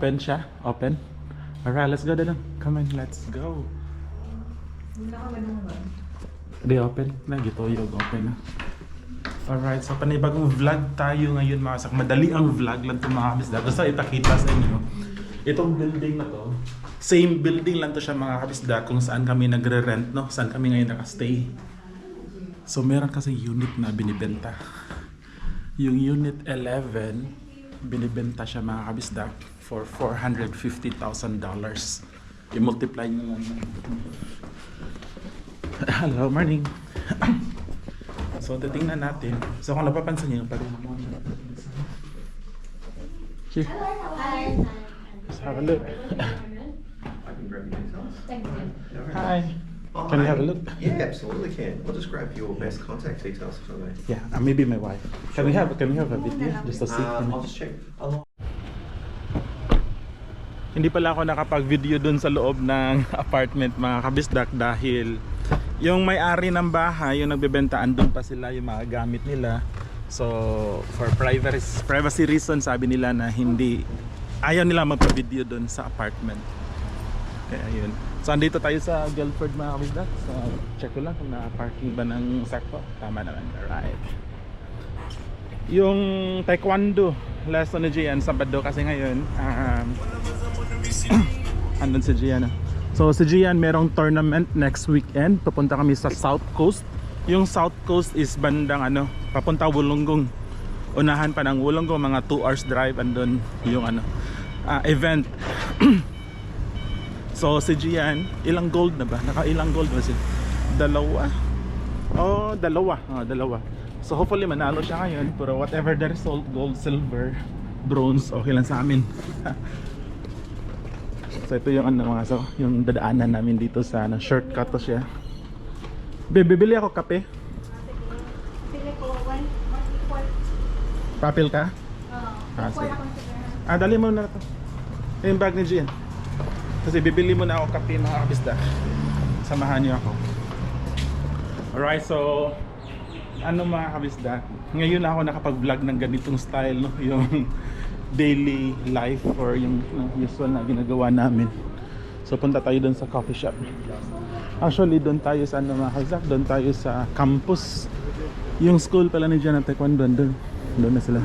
Open siya? Open? Alright, let's go na lang. Come on, let's go. Di open na, gito yung open na. Alright, so panibagong vlog tayo ngayon mga sak. Madali ang vlog lang ito mga kabisda. Basta itakita sa inyo. Itong building na to, same building lang to siya mga kabisda kung saan kami nagre-rent, no? Saan kami ngayon nakastay. So meron kasi unit na binibenta. Yung unit 11, binibenta siya mga kabisda for $450,000. I-multiply nyo lang. Hello, morning. so, titingnan natin. So, kung napapansin niyo, pag Here, Hi. let's have a look. I can grab your details. Thank you. Hi. Oh, Can we hi. have a look? Yeah, absolutely can. I'll just grab your best contact details if I may. Yeah, uh, maybe my wife. Can we have can we have a video just to see? Um, I'll just check. Hindi pala ako nakapag-video dun sa loob ng apartment mga kabisdak dahil yung may-ari ng bahay, yung nagbebenta, andun pa sila yung mga gamit nila. So, for privacy, privacy reason, sabi nila na hindi, ayaw nila magpa-video dun sa apartment. Kaya yun. So, andito tayo sa Guildford mga kabisdak. So, check ko lang kung na-parking ba ng sakto. Tama naman. Alright. Yung taekwondo lesson ni Gian Sabado kasi ngayon um, andun si Gian ah. so si Gian merong tournament next weekend. Pupunta kami sa South Coast. Yung South Coast is bandang ano papunta Wollongong. Unahan pa ng Wollongong mga 2 hours drive andun yung ano ah, event. So si Gian ilang gold na ba? Naka ilang gold ba siya dalawa? Oh dalawa. Oh, dalawa. So hopefully manalo siya ngayon. Pero whatever the result gold silver bronze okay lang sa amin so ito yung ano mga so yung dadaanan namin dito sa ano, shortcut to siya. Bibili ako kape. Papel ka? Uh, Ah, ah dali mo na to. Ito yung bag ni Gian kasi bibili mo na ako kape mga kabisda. Samahan niyo ako. Alright so ano mga kabisda? Ngayon ako nakapag-vlog ng ganitong style no? Yung daily life or yung usual na ginagawa namin. So punta tayo doon sa coffee shop. Actually doon tayo sa ano mga kabisda doon tayo sa campus. Yung school pala ni Gian ng Taekwondo doon doon na sila.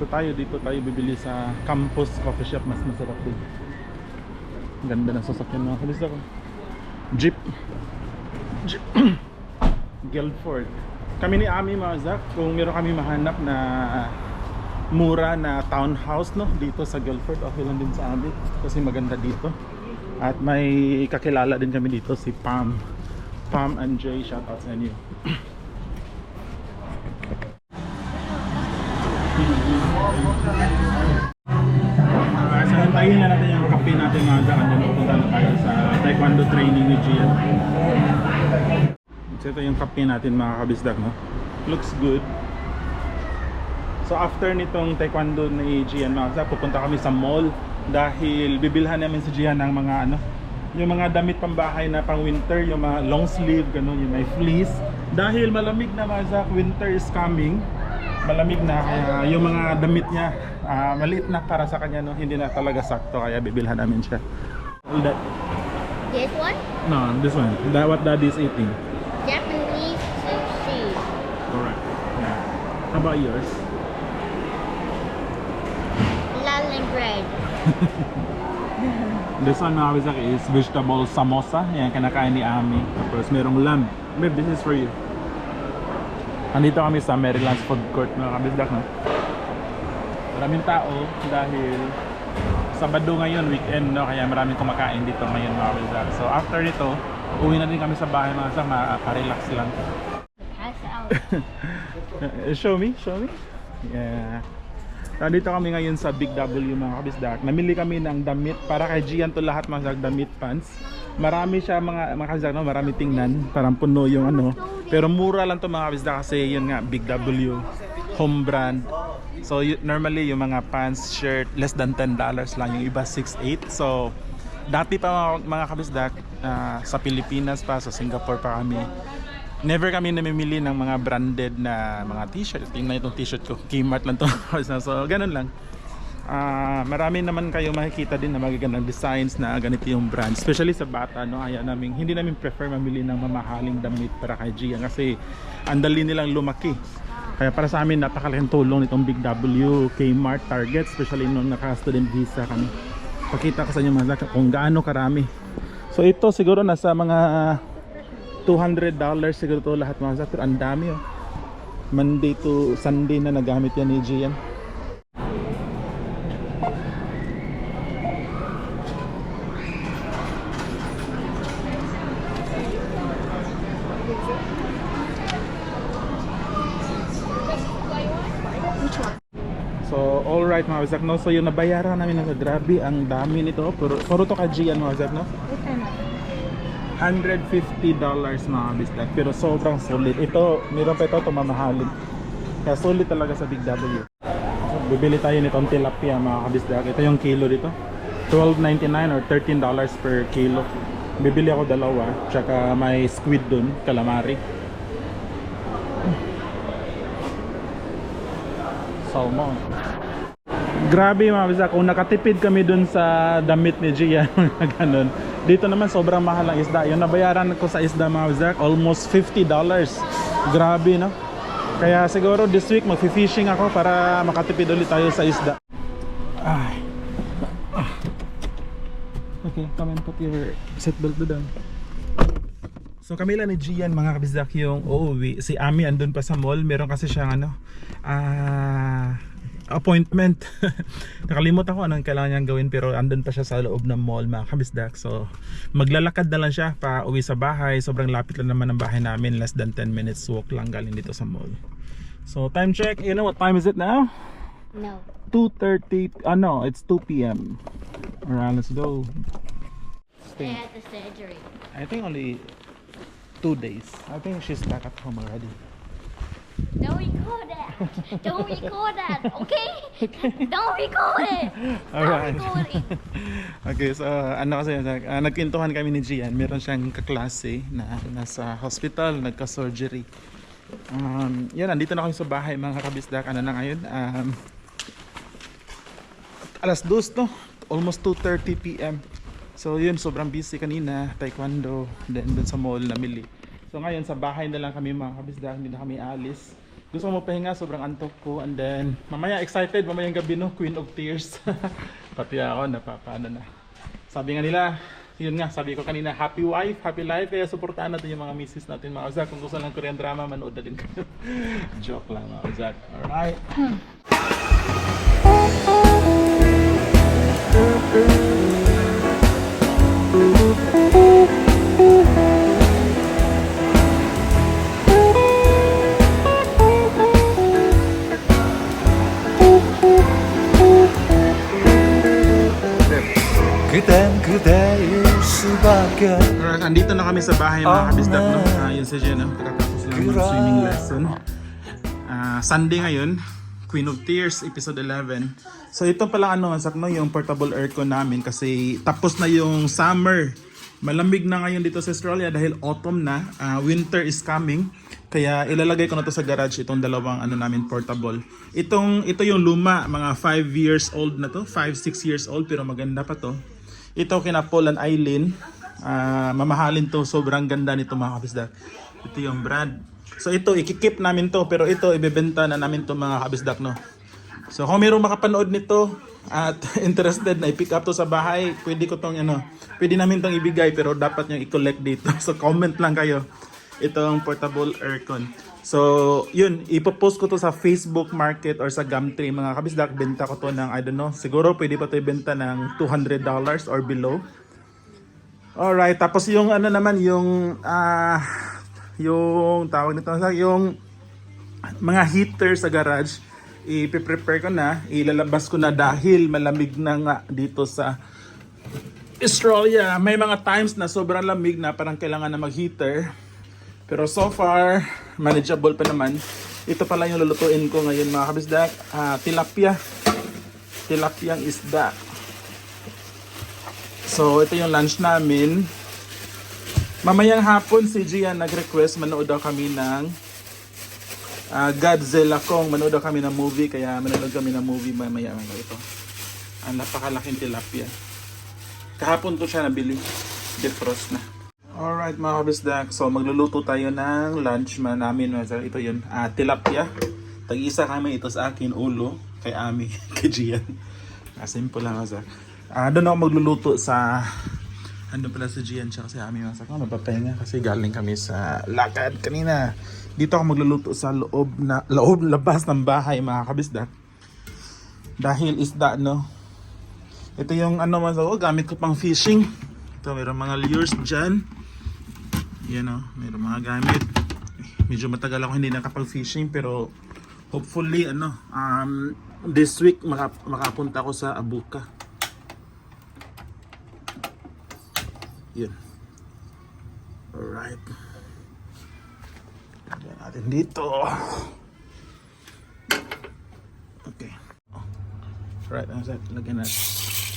So tayo dito tayo bibili sa campus coffee shop. Mas masarap din. Ganda ng sasakyan mga kabisda ko jeep. Jeep. Guildford. Kami ni Ami mga Zak, kung meron kami mahanap na mura na townhouse no dito sa Guildford, okay lang din sa amin kasi maganda dito. At may kakilala din kami dito si Pam. Pam and Jay, shout out sa inyo. Uh, so na natin yung kape natin mga Zak, and then pupunta na tayo sa taekwondo training ni Gian. Ito yung kape natin mga kabisdak no. Looks good. So after nitong taekwondo ni Gian mga kabisdak, pupunta kami sa mall dahil bibilhan namin si Gian ng mga ano, yung mga damit pambahay na pang winter, yung mga long sleeve, ganun, yung may fleece. Dahil malamig na mga winter is coming. Malamig na kaya yung mga damit niya ah, maliit na para sa kanya no, hindi na talaga sakto kaya bibilhan namin siya. All that. This one? No, this one. That what daddy is eating. Japanese sushi. Correct. Yeah. How about yours? This one mga kabisak is vegetable samosa. Yan, kinakain ni Ami. Tapos merong lamb. Babe, this is for you. Andito kami sa Maryland's Food Court mga kabisdak, no? Maraming tao dahil Sabado ngayon, weekend, no? Kaya maraming kumakain dito ngayon mga kabisdak. So after nito, uwi na din kami sa bahay mga kabisdak, maka-relax lang. Pass out. Uh, show me, show me. Yeah. Nandito kami ngayon sa Big W mga kabisdak. Namili kami ng damit para kay Gian to lahat mga damit pants. Marami siya mga mga kabisdak, no? marami tingnan, parang puno yung ano. Pero mura lang to mga kabisdak kasi yun nga Big W home brand. So normally yung mga pants, shirt less than $10 lang, yung iba 6.8. So dati pa mga, mga kabisdak ah, sa Pilipinas pa, sa Singapore pa kami never kami namimili ng mga branded na mga t-shirt. Tingnan itong t-shirt ko. Kmart lang to. so, ganun lang. Ah, marami naman kayo makikita din na magagandang designs na ganito yung brand. Especially sa bata, no? Ayaw namin, hindi namin prefer mamili ng mamahaling damit para kay Gian kasi ang dali nilang lumaki. Kaya para sa amin, napakalaking tulong nitong Big W, Kmart, Target, especially nung naka-student visa kami. Pakita ko sa inyo mga kung gaano karami. So ito siguro nasa mga $200 siguro to lahat mga. Pero ang dami oh. Monday to Sunday na nagamit yan ni Gian. So, alright mga Wazak, no? So, yung nabayaran namin na grabe, ang dami nito. Puro, puro to ka Gian mga Wazak, no? $150 mga kabisdak. Pero sobrang solid. Ito, meron pa ito, ito mamahalin. Kaya solid talaga sa Big W. Bibili tayo nitong tilapia mga kabisdak. Ito yung kilo dito. $12.99 or $13 per kilo. Bibili ako dalawa. Tsaka may squid dun, calamari. Salmon. Grabe mga bisa, kung nakatipid kami dun sa damit ni Gian, mga ganun. Dito naman sobrang mahal ang isda. Yung nabayaran ko sa isda mga bisa, almost $50. Grabe no? Kaya siguro this week mag-fishing ako para makatipid ulit tayo sa isda. Ay. Ah. Okay, come and put your seatbelt down. So kami lang ni Gian mga kabisdak yung uuwi. Si Ami andun pa sa mall. Meron kasi siyang ano, ah, appointment. Nakalimutan ko anong kailangan niyang gawin pero andun pa siya sa loob ng mall mga kabisdak. So maglalakad na lang siya pa uwi sa bahay. Sobrang lapit lang naman ang bahay namin. Less than 10 minutes walk lang galing dito sa mall. So time check. You know what time is it now? No. 2.30. Ah no, it's 2 p.m. Alright, let's go. Stay. had the surgery. I think only two days. I think she's back at home already. Don't record that. Don't record that. Okay? Don't record it. Alright. Don't record it. okay, so ano kasi, uh, nagkintuhan kami ni Gian. Meron siyang kaklase na nasa hospital, nagka-surgery. Um, yan, nandito na kami sa bahay mga kabisdak. Ano na ngayon? Um, alas 2 to. Almost 2.30 p.m. So yun, sobrang busy kanina. Taekwondo, then dun sa mall namili. So ngayon, sa bahay na lang kami mga kabisdak. Hindi na kami alis. Gusto mo pahinga, sobrang antok ko. And then, mamaya excited, mamayang gabi no, Queen of Tears. Pati ako, napapaano na. Sabi nga nila, yun nga, sabi ko kanina, happy wife, happy life. Kaya supportahan natin yung mga misis natin mga kabisdak. Kung gusto lang Korean drama, manood na din kayo. Joke lang mga kabisdak. Alright. kami sa bahay mga kabisdak no. Ah, yun si Jen, no? Lang ng swimming lesson. Ah, Sunday ngayon, Queen of Tears, episode 11. So ito pala ano, sak no, yung portable aircon namin kasi tapos na yung summer. Malamig na ngayon dito sa Australia dahil autumn na, Ah, winter is coming. Kaya ilalagay ko na to sa garage itong dalawang ano namin portable. Itong ito yung luma, mga 5 years old na to, 5 6 years old pero maganda pa to. Ito kina Paul and Eileen. Ah, mamahalin to, sobrang ganda nito mga kabisdak. Ito yung brand. So ito, ikikip namin to, pero ito, ibebenta na namin to mga kabisdak, no? So kung mayroong makapanood nito at interested na i-pick up to sa bahay, pwede ko tong ano, pwede namin tong ibigay pero dapat nyo i-collect dito. So comment lang kayo. Itong portable aircon. So, yun, ipopost ko to sa Facebook Market or sa Gumtree. Mga kabisdak, benta ko to ng, I don't know, siguro pwede pa to ibenta ng $200 or below. Alright, tapos yung ano naman, yung, ah, yung tawag nito, yung mga heater sa garage, ipiprepare ko na, ilalabas ko na dahil malamig na nga dito sa Australia. May mga times na sobrang lamig na parang kailangan na mag-heater. Pero so far, manageable pa naman. Ito pala yung lulutuin ko ngayon mga kabisdak. Ah, tilapia. Tilapia ang isda. So, ito yung lunch namin. Mamayang hapon si Gian nag-request manood daw kami ng ah, Godzilla Kong. Manood daw kami ng movie kaya manood kami ng movie mamaya mamaya ito. Ang napakalaking tilapia. Kahapon to siya nabili. Defrost na. Alright mga kabisdak, so magluluto tayo ng lunch man namin. Ito yun, ah, tilapia. Tag-isa kami ito sa akin, ulo. Kay Ami, kay Gian. Ah, simple lang mga Ah, doon ako magluluto sa... Andun pala si Gian siya kasi Ami mga Ano, papahinga kasi galing kami sa lakad kanina. Dito ako magluluto sa loob na loob labas ng bahay mga kabisdak. Dahil isda no. Ito yung ano man sa gamit ko pang fishing. Ito mayroong mga lures dyan. Yan o, mayroong mga gamit. Medyo matagal ako hindi nakapag-fishing pero hopefully ano, um, this week maka, makapunta ako sa Abuka. Yun. Alright. Lagyan natin dito. Okay. Alright, ano sa lagyan natin.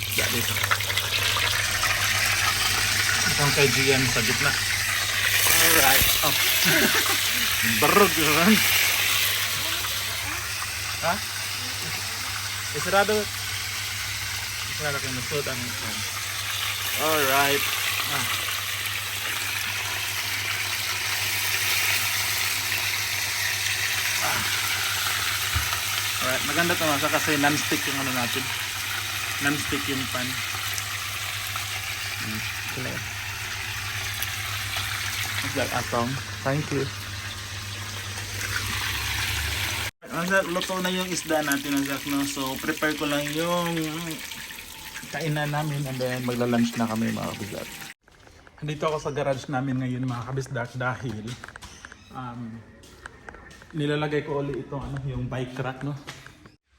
Lagyan dito. Itong kay Gian sa gitna. Alright. Oh. Barog yun. Ha? Isarado. Isarado kayo nasod ang. Alright. Ah. Ah. Alright, maganda to masa kasi non-stick yung ano natin. Non-stick yung pan. Hmm, clear. That, Atong? Thank you. Azak, luto na yung isda natin, Azak, no? So, prepare ko lang yung kainan namin and then magla-lunch na kami, mga kabisdak. Nandito ako sa garage namin ngayon, mga kabisdak, dahil um, nilalagay ko ulit ito, ano, yung bike rack, no?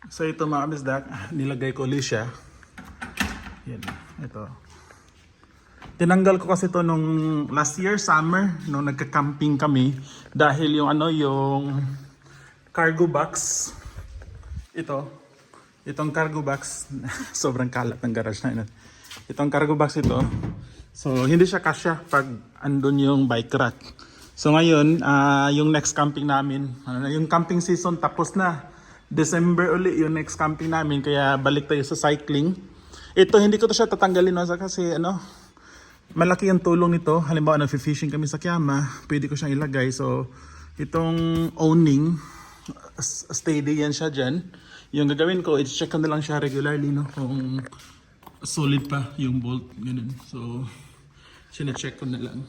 So, ito, mga kabisdak, nilagay ko ulit siya. Yan, ito. Tinanggal ko kasi to nung last year summer nung nagka-camping kami dahil yung ano yung cargo box ito itong cargo box sobrang kalat ng garage na ito. Itong cargo box ito so hindi siya kasya pag andun yung bike rack. So ngayon ah, yung next camping namin ano na yung camping season tapos na. December uli yung next camping namin kaya balik tayo sa cycling. Ito hindi ko to siya tatanggalin no, kasi ano malaki ang tulong nito. Halimbawa, nag-fishing kami sa Kiama, pwede ko siyang ilagay. So, itong owning, steady yan siya dyan. Yung gagawin ko, i-check ko na lang siya regularly, no? Kung solid pa yung bolt, ganun. So, sine-check ko na lang.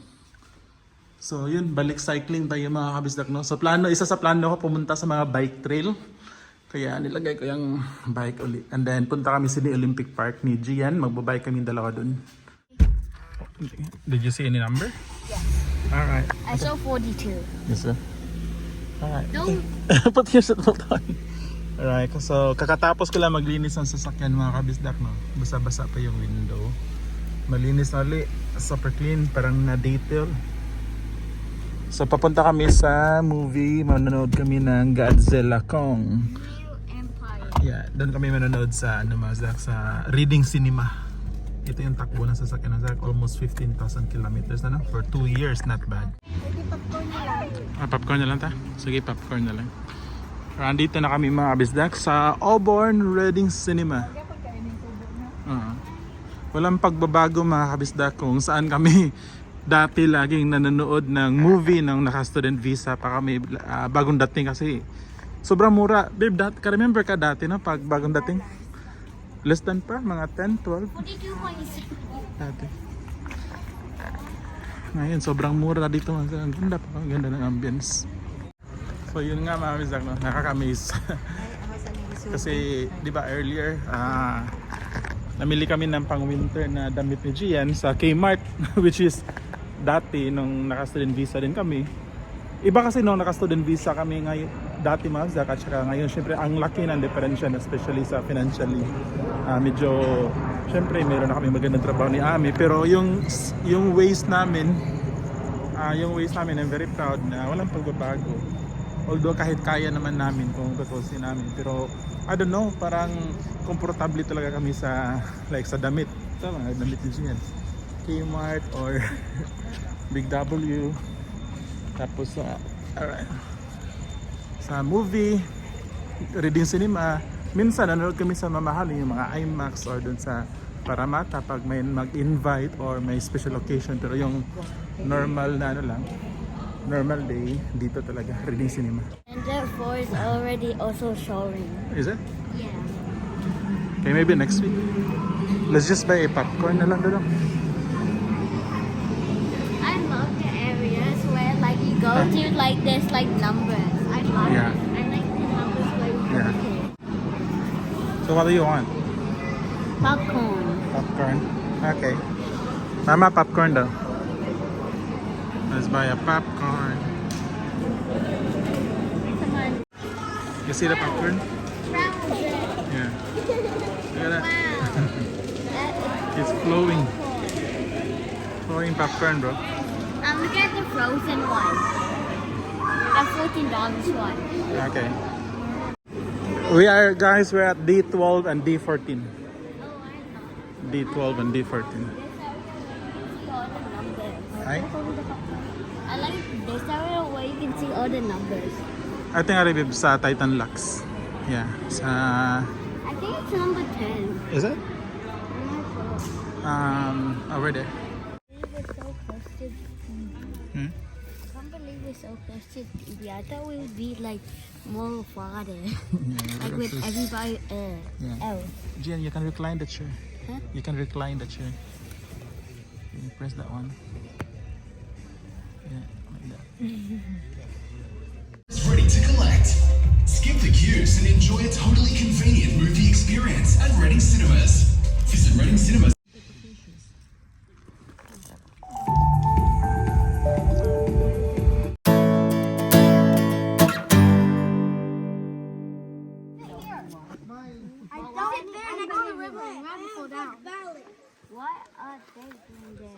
So, yun, balik cycling tayo mga kabisdak, no? So, plano, isa sa plano ko, pumunta sa mga bike trail. Kaya nilagay ko yung bike ulit. And then, punta kami sa Olympic Park ni Gian. Magbabike kami dalawa dun. Did you see any number? Yeah. Alright. I saw 42. Yes, sir. Alright. Don't Put your seatbelt on. Alright, so kakatapos ko lang maglinis ng sasakyan mga kabisdak, no? Basa-basa pa yung window. Malinis na ulit. Super clean, parang na-detail. So papunta kami sa movie, manonood kami ng Godzilla Kong. Yeah, doon kami manonood sa ano mga Zach, sa Reading Cinema. Ito yung takbo ng sasakyan ng Zach, almost 15,000 kilometers na no? For 2 years, not bad. Ah, popcorn na lang ta? Sige, popcorn na lang. Andito na kami mga abisdak sa Auburn Reading Cinema. Oo. Walang pagbabago mga kabisdak kung saan kami dati laging nanonood ng movie ng naka-student visa pa kami ah, bagong dating kasi sobrang mura. Babe, dat ka remember ka dati no pag bagong dating? Less than pa, mga 10, 12 42.6. dati. Ngayon, sobrang mura na dito. Ang ganda pa, ang ganda ng ambience. So yun nga mga misak, no? nakaka-amaze. Kasi, di ba earlier, ah, namili kami ng pang-winter na damit ni Gian sa Kmart, which is dati nung naka-student visa din kami. Iba kasi nung naka-student visa kami ngayon, dati mga Zak, at saka ngayon, syempre, ang laki ng diferensya, especially sa financially. Ah, medyo, syempre, meron na kami magandang trabaho ni Ami, pero yung, yung ways namin, ah yung ways namin, I'm very proud na walang pagbabago. Although kahit kaya naman namin kung tutusin namin, pero I don't know, parang komportable talaga kami sa like sa damit. Ito mga damit din yan. Kmart or Big W. Tapos sa alright. Sa movie, reading cinema, minsan nanonood kami sa mamahal yung mga IMAX or dun sa Paramata pag may mag-invite or may special occasion pero yung normal na ano lang normal day dito talaga reading cinema And therefore is already also showing. is it? Yeah. Okay maybe next week let's just buy a popcorn na lang doon I love the areas where like you go to ah. like there's like numbers. I love Yeah. it. I like the numbers where you Yeah. so what do you want? Popcorn. Popcorn. Okay. Mama, popcorn daw. Let's buy a popcorn. You see the popcorn? Yeah. Look at that. It's flowing. Flowing popcorn, bro. is- um, look at the frozen one. The fourteen dollars one. Okay. We are, guys, we're at D12 and D14. Oh, I know. D12 and D14. This area where you can see all the numbers. Hi? I like this area where the numbers. I think Aribib sa Titan Lux. Yeah. Sa... I think it's number ten. Is it? Sure. Um, over there. We're so close to. Hmm? I can't believe we're so close to TV. I thought we would be like more farther, Yeah, like with everybody uh, Yeah. else. Gian, you can recline the chair. Huh? You can recline the chair. You press that one. Yeah, like that. Skip the queues and enjoy a totally convenient movie experience at Reading Cinemas. Visit Reading Cinemas. What are they doing there?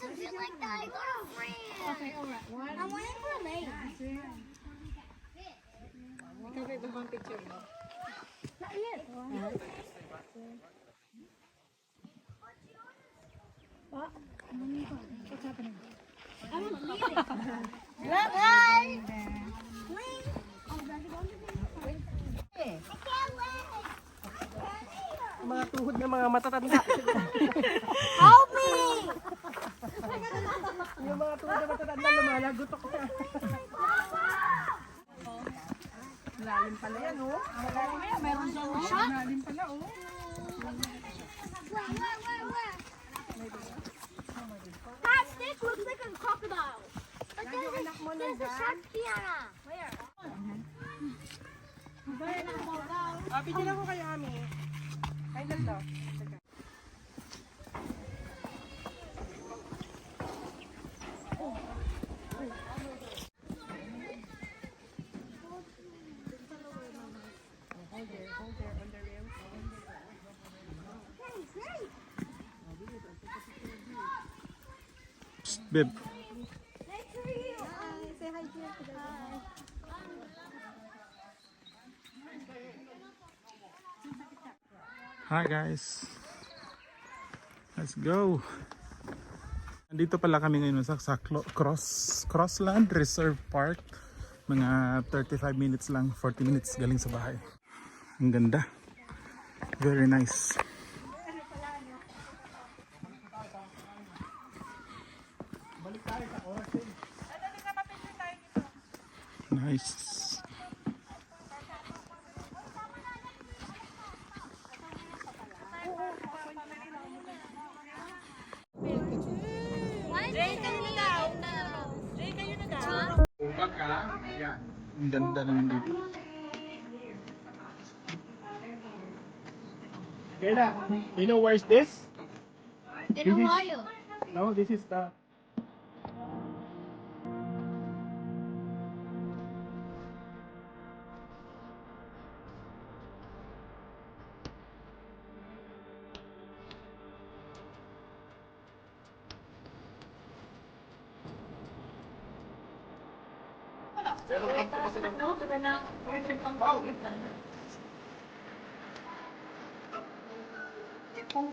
Something like that. I got a friend. Okay, alright. I'm waiting for a lane. mga tuhod ng mga matatanda. Help me! yung mga tuhod ng matatanda lumalagot ako. Malalim pala yan, oh. Malalim yan, meron siyang shot. Malalim pala, oh. That stick looks like a crocodile. But there's a, there's a shark piranha. Where? Pidyan ako kay Ami. Ay, ganda. Teka. Babe. Hi guys. Let's go. Nandito pala kami ngayon sa, sa Cross Crossland Reserve Park. Mga 35 minutes lang, 40 minutes galing sa bahay. Ang ganda. Very. Nice. Ang ganda naman dito. Kayla, you know where's this? In Ohio. No, this is the. Pero kung ang kasi ng... Ano, kaya na, pwede pang paulitan. Kung